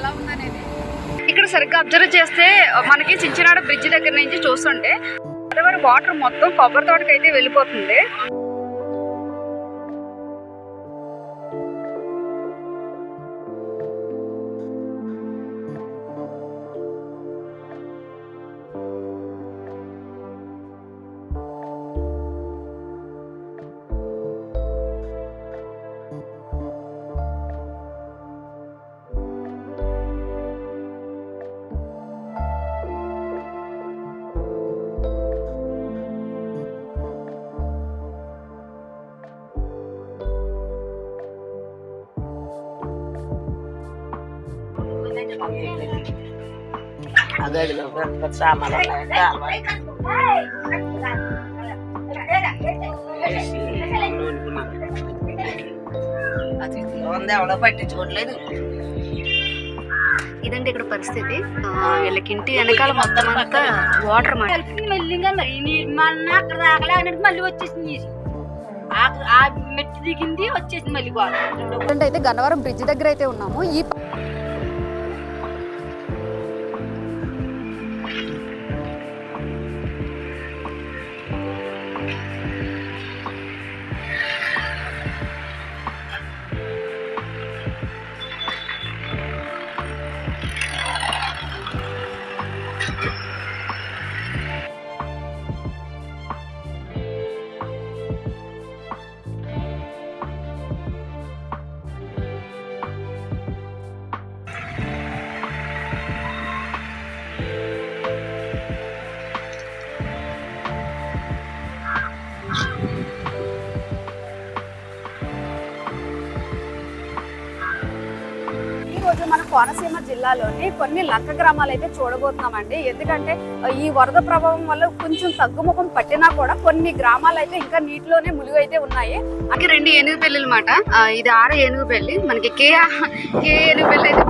ఎలా ఉందనేది. ఇక్కడ సరిగ్గా అబ్జర్వ్ చేస్తే మనకి చించినాడ బ్రిడ్జ్ దగ్గర నుంచి చూస్తుంటే గోదావరి వాటర్ మొత్తం కొబ్బరి తోటకి అయితే వెళ్ళిపోతుంది. ఉంది ఎవడో పట్టించుకోవట్లేదు ఇదండి ఇక్కడ పరిస్థితి వీళ్ళకి ఇంటి వెనకాల మొత్తం అంతా వాటర్ అక్కడ దాకలే అన్నట్టు మళ్ళీ వచ్చేసింది. ఆ- మెట్టు దిగింది వచ్చేసింది మళ్ళీ అంటే అయితే గన్నవరం బ్రిడ్జ్ దగ్గర అయితే ఉన్నాము ఈ కోనసీమ జిల్లాలోని కొన్ని లంక గ్రామాలు అయితే చూడబోతున్నామండి. ఎందుకంటే ఈ వరద ప్రభావం వల్ల కొంచెం తగ్గుముఖం పట్టినా కూడా కొన్ని గ్రామాలు అయితే ఇంకా నీటిలోనే ములుగు అయితే ఉన్నాయి. అక్కడ రెండు ఏనుగు పెళ్ళి అనమాట ఇది ఆడ ఏనుగు పెళ్ళి మనకి కే కే ఏనుగు పెళ్ళి అయితే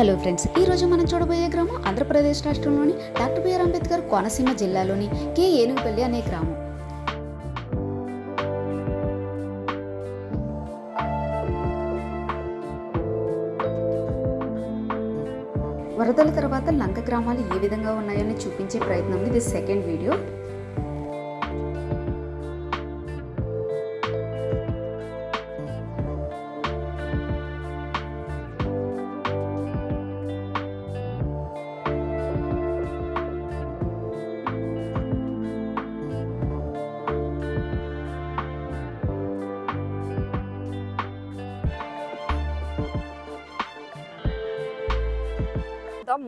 హలో ఫ్రెండ్స్ ఈ రోజు మనం చూడబోయే గ్రామం ఆంధ్రప్రదేశ్ రాష్ట్రంలోని డాక్టర్ బిఆర్ అంబేద్కర్ కోనసీమ జిల్లాలోని కే ఏనుగుపల్లి అనే గ్రామం. వరదల తర్వాత లంక గ్రామాలు ఏ విధంగా ఉన్నాయని చూపించే ప్రయత్నం ఇది సెకండ్ వీడియో.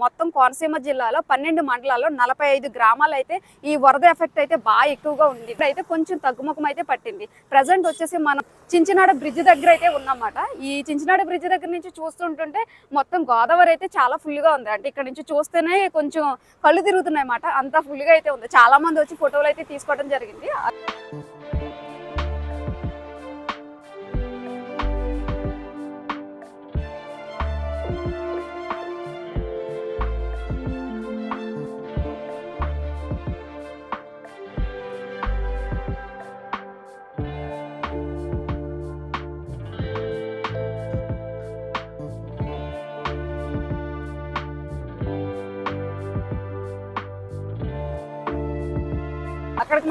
మొత్తం కోనసీమ జిల్లాలో పన్నెండు మండలాల్లో నలభై ఐదు గ్రామాలు అయితే ఈ వరద ఎఫెక్ట్ అయితే బాగా ఎక్కువగా ఉంది ఇప్పుడైతే కొంచెం తగ్గుముఖం అయితే పట్టింది. ప్రజెంట్ వచ్చేసి మనం చించినాడ బ్రిడ్జ్ దగ్గర అయితే ఉన్నమాట. ఈ చించినాడ బ్రిడ్జ్ దగ్గర నుంచి చూస్తుంటుంటే మొత్తం గోదావరి అయితే చాలా ఫుల్గా ఉంది. అంటే ఇక్కడ నుంచి చూస్తేనే కొంచెం కళ్ళు తిరుగుతున్నాయి అన్నమాట అంతా ఫుల్గా అయితే ఉంది. చాలా మంది వచ్చి ఫోటోలు అయితే తీసుకోవడం జరిగింది.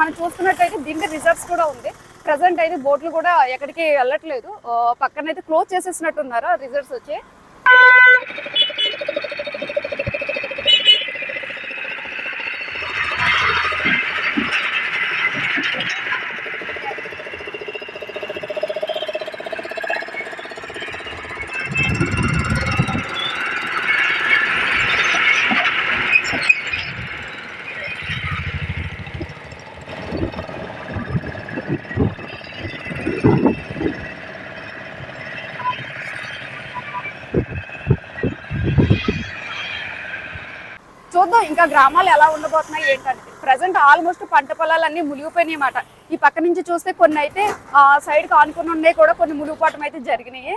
మనం చూస్తున్నట్టయితే దీనికి రిజర్వ్స్ కూడా ఉంది. ప్రజెంట్ అయితే బోట్లు కూడా ఎక్కడికి వెళ్ళట్లేదు. పక్కన అయితే క్లోజ్ చేసేసినట్టున్నారు రిజర్వ్స్ వచ్చి చూద్దాం ఇంకా గ్రామాలు ఎలా ఉండబోతున్నాయి ఏంటంటే ప్రజెంట్ ఆల్మోస్ట్ పంట పొలాలన్నీ మునిగిపోయినాయి అన్నమాట. ఈ పక్క నుంచి చూస్తే కొన్ని అయితే ఆ సైడ్ కానుకొని ఉన్నాయి కూడా కొన్ని మునిగిపోవటం అయితే జరిగినాయి.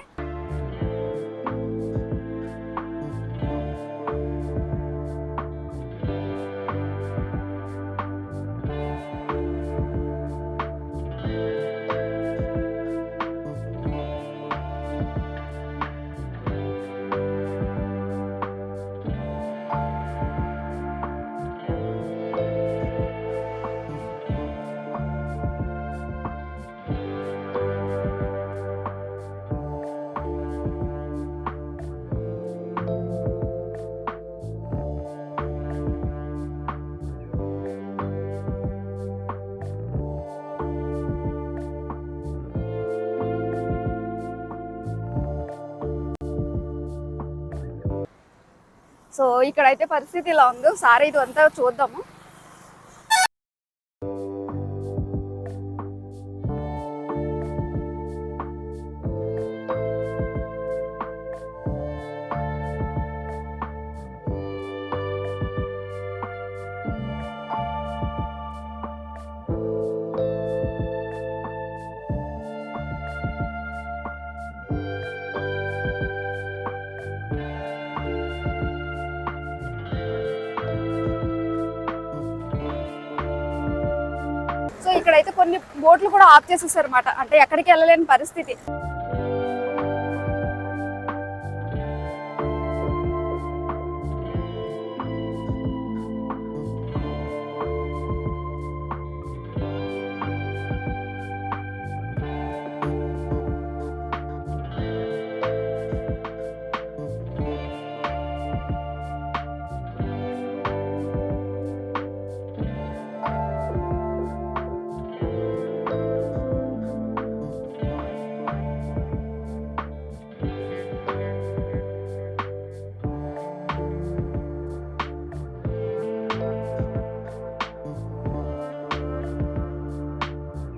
సో ఇక్కడైతే పరిస్థితి ఇలా ఉంది. సారీ ఇది అంతా చూద్దాము. ఇక్కడైతే కొన్ని బోట్లు కూడా ఆఫ్ చేసేసారు అన్నమాట అంటే ఎక్కడికి వెళ్ళలేని పరిస్థితి.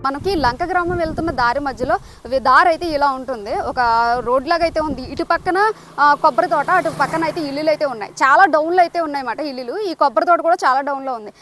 మనకి లంక గ్రామం వెళ్తున్న దారి మధ్యలో దారి అయితే ఇలా ఉంటుంది. ఒక రోడ్ లాగా అయితే ఉంది. ఇటు పక్కన కొబ్బరి తోట అటు పక్కన అయితే ఇల్లులు అయితే ఉన్నాయి. చాలా డౌన్లో అయితే ఉన్నాయి అన్నమాట ఇల్లులు. ఈ కొబ్బరి తోట కూడా చాలా డౌన్లో ఉంది.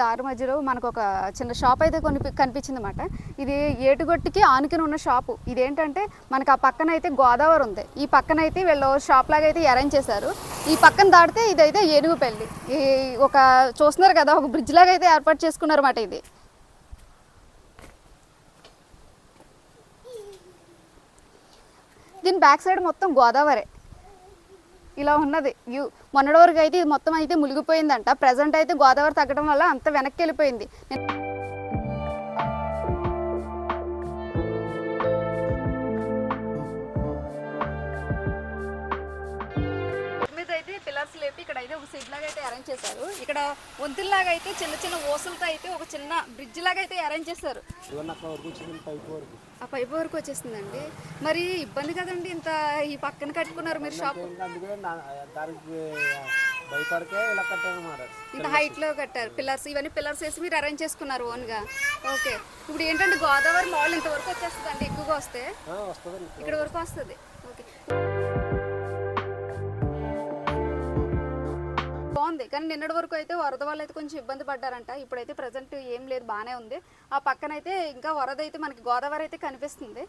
దారి మధ్యలో మనకు ఒక చిన్న షాప్ అయితే కొన్ని కనిపించింది అనమాట ఇది ఏటుగొట్టికి ఆనుకుని ఉన్న షాపు. ఇదేంటంటే మనకు ఆ పక్కన అయితే గోదావరి ఉంది. ఈ పక్కన అయితే వీళ్ళు షాప్ లాగా అయితే అరేంజ్ చేశారు. ఈ పక్కన దాటితే ఇదైతే ఏనుగుపల్లి. ఈ ఒక చూస్తున్నారు కదా ఒక బ్రిడ్జ్ లాగా అయితే ఏర్పాటు చేసుకున్నారు అన్నమాట ఇది. దీని బ్యాక్ సైడ్ మొత్తం గోదావరి. ఇలా ఉన్నది. వ్యూ మొన్నటి వరకు అయితే ఇది మొత్తం అయితే మునిగిపోయిందంట. ప్రజెంట్ అయితే గోదావరి తగ్గడం వల్ల అంత వెనక్కి వెళ్ళిపోయింది. అరేంజ్ చేశారు. ఇక్కడ వంతుల్లాగా అయితే చిన్న చిన్న ఓసలతో అయితే ఒక చిన్న బ్రిడ్జ్ లాగా అయితే అరేంజ్ చేశారు. ఆ పైపు వరకు వచ్చేస్తుందండి మరి ఇబ్బంది కదండి ఇంత ఈ పక్కన కట్టుకున్నారు మీరు షాప్ ఇలా ఇంత హైట్లో కట్టారు. పిల్లర్స్ ఇవన్నీ పిల్లర్స్ వేసి మీరు అరేంజ్ చేసుకున్నారు ఓన్గా ఓకే ఇప్పుడు ఏంటంటే గోదావరి మాల్ ఇంతవరకు వచ్చేస్తుంది అండి ఎక్కువగా వస్తే. ఇక్కడ వరకు వస్తుంది. ఉంది. కానీ నిన్నటి వరకు అయితే వరద వల్ల అయితే కొంచెం ఇబ్బంది పడ్డారంట. ఇప్పుడైతే ప్రజెంట్ ఏం లేదు బాగానే ఉంది. ఆ పక్కన అయితే ఇంకా వరద అయితే మనకి గోదావరి అయితే కనిపిస్తుంది.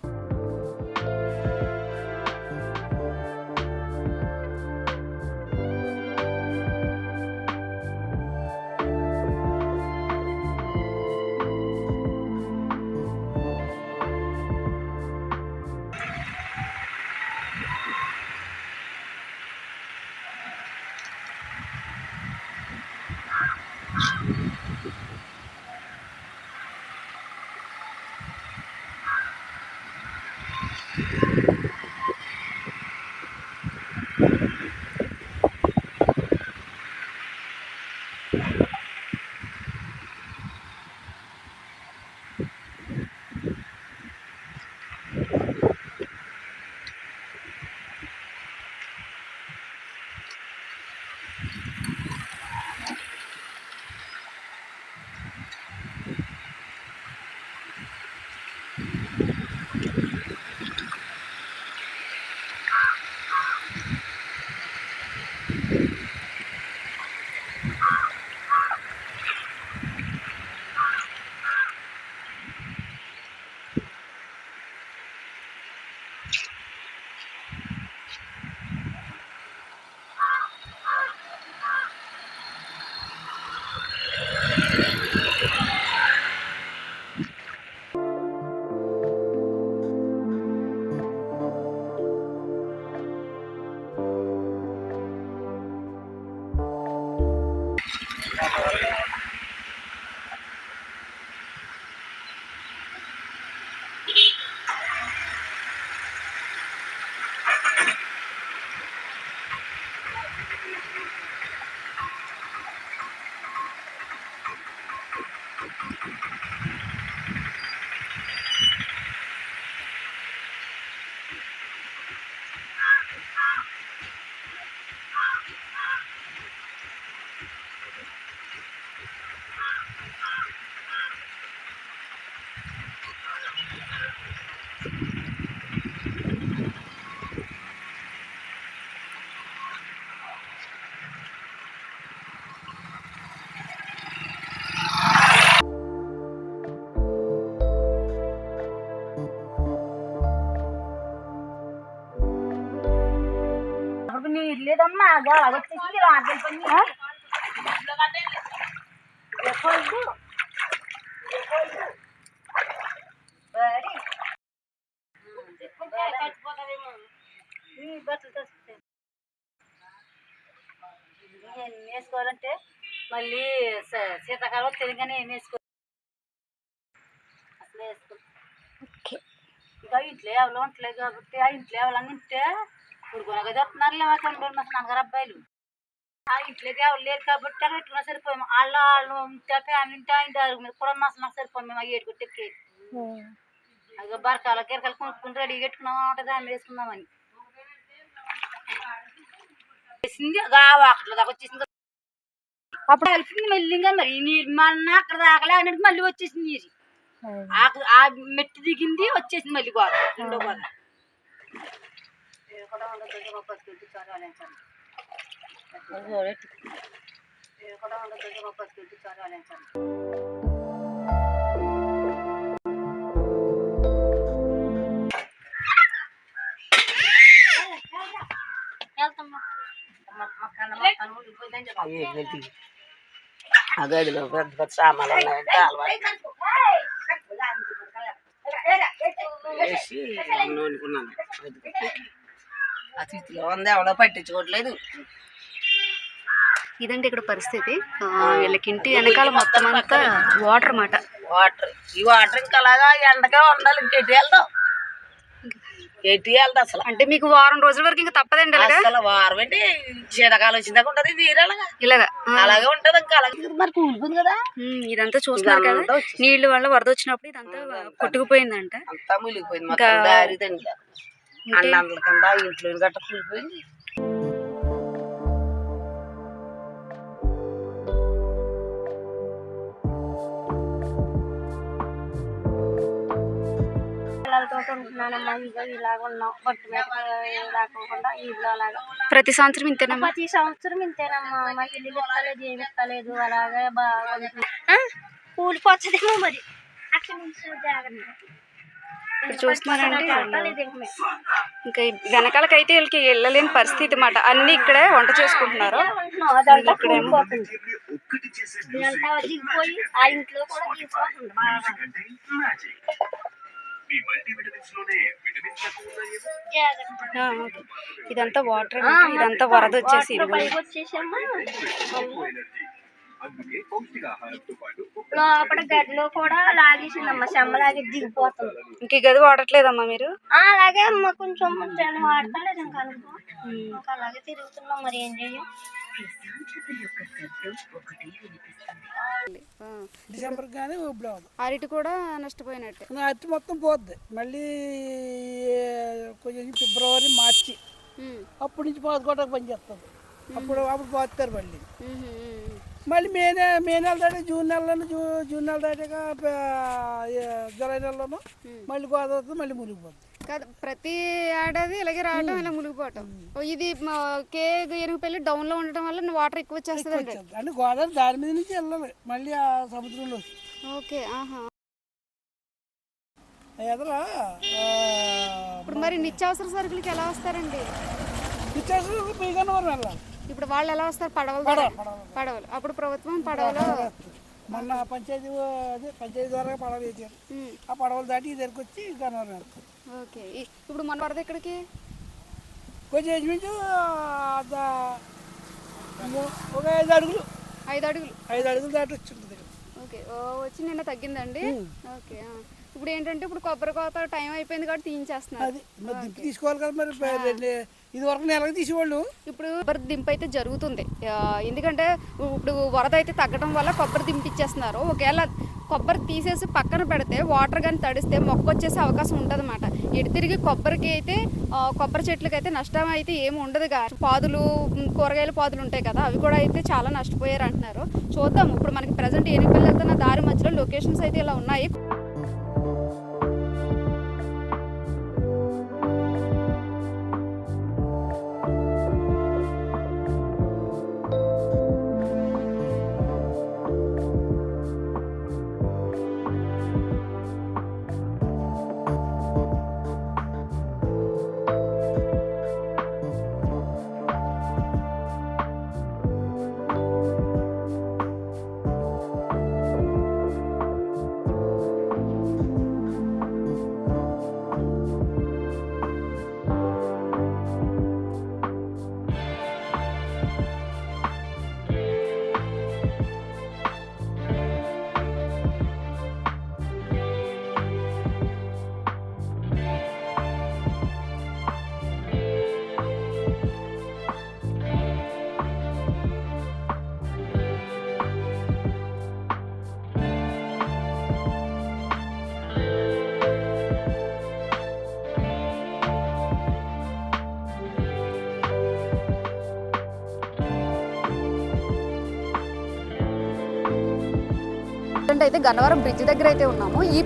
లేదమ్మా గాలి వచ్చేసింది రాగల పని. వేసుకోవాలంటే మళ్ళీ శీతాకాలం తిరిగానే ఏం వేసుకో అసలు వేసుకో. ఇంకా ఇంట్లో ఎవరు ఉంటలేదు కాబట్టి ఆ ఇంట్లో ఎవరన్నా ఉంటే ఉడుకునగా చెప్తున్నారు లేవా చంద్రుడు మా నాన్నగారు అబ్బాయిలు. ఆ ఇంట్లోకి ఎవరు లేరు కాబట్టి అక్కడ ఎట్లా సరిపోయాము. వాళ్ళ వాళ్ళు ఉంటే ఫ్యామిలీ ఉంటే ఆయన అరుగు మీద కూడా మాసం నాకు సరిపోయాము మేము ఏడు కొట్టెక్కి అదే బరకాల గిరకాలు కొనుక్కుని రెడీ పెట్టుకున్నాం ఉంటుంది ఆమె వేసుకుందామని. వేసింది అక్కడ దాకా వచ్చేసింది. అప్పుడు కలిసింది మెల్లిగా మరి ఈ నీరు మన అక్కడ దాకా అన్నట్టు మళ్ళీ వచ్చేసింది నీరు. ఆ- ఆ మెట్టు దిగింది వచ్చేసింది మళ్ళీ గోద రెండో గోద అవి గడ్డి ఆ గదిలో పెద్ద పెద్ద సామాన్లు ఉన్నాయంటే అలవాటు వేసి నూనుకున్నాను ఆ స్థితిలో ఉంది ఎవడో పట్టించుకోవట్లేదు. ఇదండి ఇక్కడ పరిస్థితి. ఆ, వీళ్ళకి ఇంటి వెనకాల మొత్తం అంతా వాటర్ మాట. వాటర్. ఈ వాటర్ ఇంకా అలాగా ఎండగా ఉండాలి ఇంకెట్టి వెళ్దాం? ఎట్టి వెళ్దాం అసలు? అంటే మీకు వారం రోజుల వరకు ఇంకా తప్పదండి ఇలాగా? అసలు వారం అంటే శీతాకాలం వచ్చిందాక ఉంటది నీరు అలాగా? ఇలాగా అలాగే ఉంటది ఇంకా అలాగే. మరి కూలిపోయింది కదా? ఇదంతా చూస్తున్నారు కదా. నీళ్ళ వల్ల వరద వచ్చినప్పుడు ఇదంతా కొట్టుకుపోయిందంట. అంతా దారి దండి అన్నంట్ల కింద ఇంట్లో గట్ట ప్రతి సంవత్సరం ఇంతేనమ్మా? ప్రతి సంవత్సరం ఇంతేనమ్మా. మాకు ఇల్లు ఇస్తలేదు ఏమి ఇస్తలేదు అలాగే బాగా కూలిపోతుందేమో మరి. అక్కడ నుంచి జాగ్రత్త. ఇక్కడ చూస్తున్నారండి. కట్టలేదు ఇంక వెనకాలకైతే వీళ్ళకి వెళ్ళలేని పరిస్థితి మాట అన్ని ఇక్కడే వంట చేసుకుంటున్నారు. ఇదంతా దిగిపోయి ఆ ఇంట్లో కూడా దిగిపోతుంది బాగా జాగ్రత్త ఆ, ఓకే. ఇదంతా వాటర్ ఇదంతా వరద వచ్చేసి లోపల గదిలో కూడా లాగేసిందమ్మా చెమ్మ లాగి దిగిపోతుంది. ఇంక గది వాడట్లేదమ్మా మీరు? అలాగే అమ్మ కొంచెం జనం వాడతలేదు ఇంకా అనుకో. ఇంకా అలాగే తిరుగుతున్నాం మరి ఏం చెయ్యం? డిసెంబర్ కానీ అరటి కూడా నష్టపోయినట్టే. అత్తి మొత్తం పోద్ది. మళ్ళీ కొంచెం ఫిబ్రవరి మార్చి. అప్పటి నుంచి పాతుకోవడానికి పని చేస్తుంది. అప్పుడు అప్పుడు పోతారు మళ్ళీ. మళ్ళీ మే నె మే నెల దాటి జూన్ నెలలోనూ జూ జూన్ నెల దాటాక ఏ, జూలై నెలలోనూ మళ్ళీ గోదావరి మళ్ళీ మునిగిపోతుంది కాదు ప్రతి ఏడాది ఇలాగే రావటం ఇలా మునిగిపోవటం. ఇది కే ఎరుగుపల్లి డౌన్లో ఉండటం వల్ల వాటర్ ఎక్కువ వచ్చేస్తుంది. అంటే గోదావరి దాని మీద నుంచి వెళ్ళాలి. మళ్ళీ ఆ సముద్రంలో ఓకే ఆహా. ఎదరా ఇప్పుడు మరి నిత్యావసర సరుకులకి ఎలా వస్తారండి? ఇచ్చేసి పీగనవరం వెళ్ళాలి. ఇప్పుడు వాళ్ళు ఎలా వస్తారు? పడవల పడవలు అప్పుడు ప్రభుత్వం పడవలో మొన్న పంచాయతీ పంచాయతీ ద్వారా పడవ వేసారు ఆ పడవలు దాటి దగ్గరికి వచ్చి గన్నవరం వెళ్తాం ఓకే. ఇప్పుడు మన వరద ఎక్కడికి? కొంచెం ఇంచుమించు ఒక ఐదు అడుగులు. ఐదు అడుగులు. ఐదు అడుగులు దాటి వచ్చి ఉంటుంది ఓకే. ఓ వచ్చి నిన్న తగ్గిందండి? ఓకే. ఇప్పుడు ఏంటంటే ఇప్పుడు కొబ్బరి కోత టైం అయిపోయింది కాబట్టి తీయించేస్తున్నారు. తీసుకోవాలి కదా మరి ఇది వరకు నెలకు తీసేవాళ్ళు? ఇప్పుడు కొబ్బరి దింపు అయితే జరుగుతుంది. ఎందుకంటే ఇప్పుడు వరద అయితే తగ్గడం వల్ల కొబ్బరి దింపిచ్చేస్తున్నారు. ఒకవేళ కొబ్బరి తీసేసి పక్కన పెడితే వాటర్ కానీ తడిస్తే మొక్క వచ్చేసే అవకాశం ఉంటుంది అన్నమాట ఎటు తిరిగి కొబ్బరికి అయితే కొబ్బరి చెట్లకి అయితే నష్టం అయితే ఏమి ఉండదు కానీ పాదులు కూరగాయల పాదులు ఉంటాయి కదా అవి కూడా అయితే చాలా నష్టపోయారు అంటున్నారు. చూద్దాం ఇప్పుడు మనకి ప్రజెంట్ ఎన్నికలు వెళ్తున్న దారి మధ్యలో లొకేషన్స్ అయితే ఇలా ఉన్నాయి. ప్రజెంట్ అయితే గన్నవరం బ్రిడ్జ్ దగ్గర అయితే ఉన్నాము. ఈ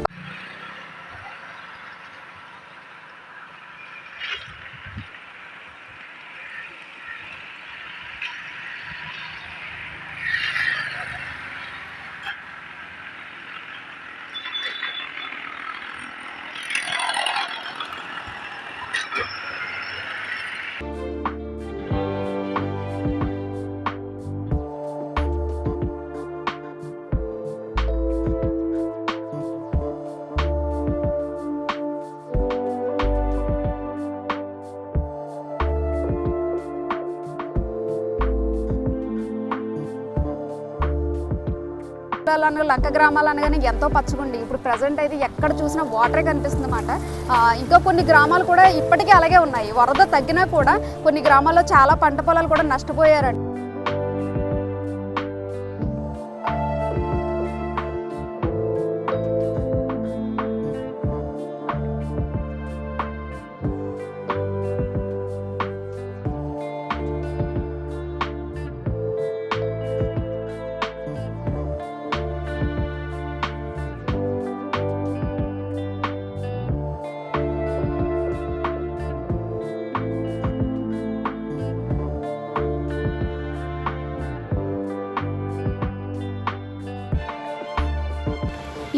గ్రామాలను లక్క గ్రామాలు అనగానే ఎంతో పచ్చగుండి ఇప్పుడు ప్రజెంట్ అయితే ఎక్కడ చూసినా వాటరే కనిపిస్తుంది అనమాట ఇంకా కొన్ని గ్రామాలు కూడా ఇప్పటికీ అలాగే ఉన్నాయి. వరద తగ్గినా కూడా కొన్ని గ్రామాల్లో చాలా పంట పొలాలు కూడా నష్టపోయారండి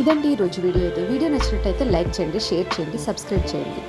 ఇదండి ఈ రోజు వీడియో అయితే. వీడియో నచ్చినట్టయితే లైక్ చేయండి షేర్ చేయండి సబ్స్క్రైబ్ చేయండి.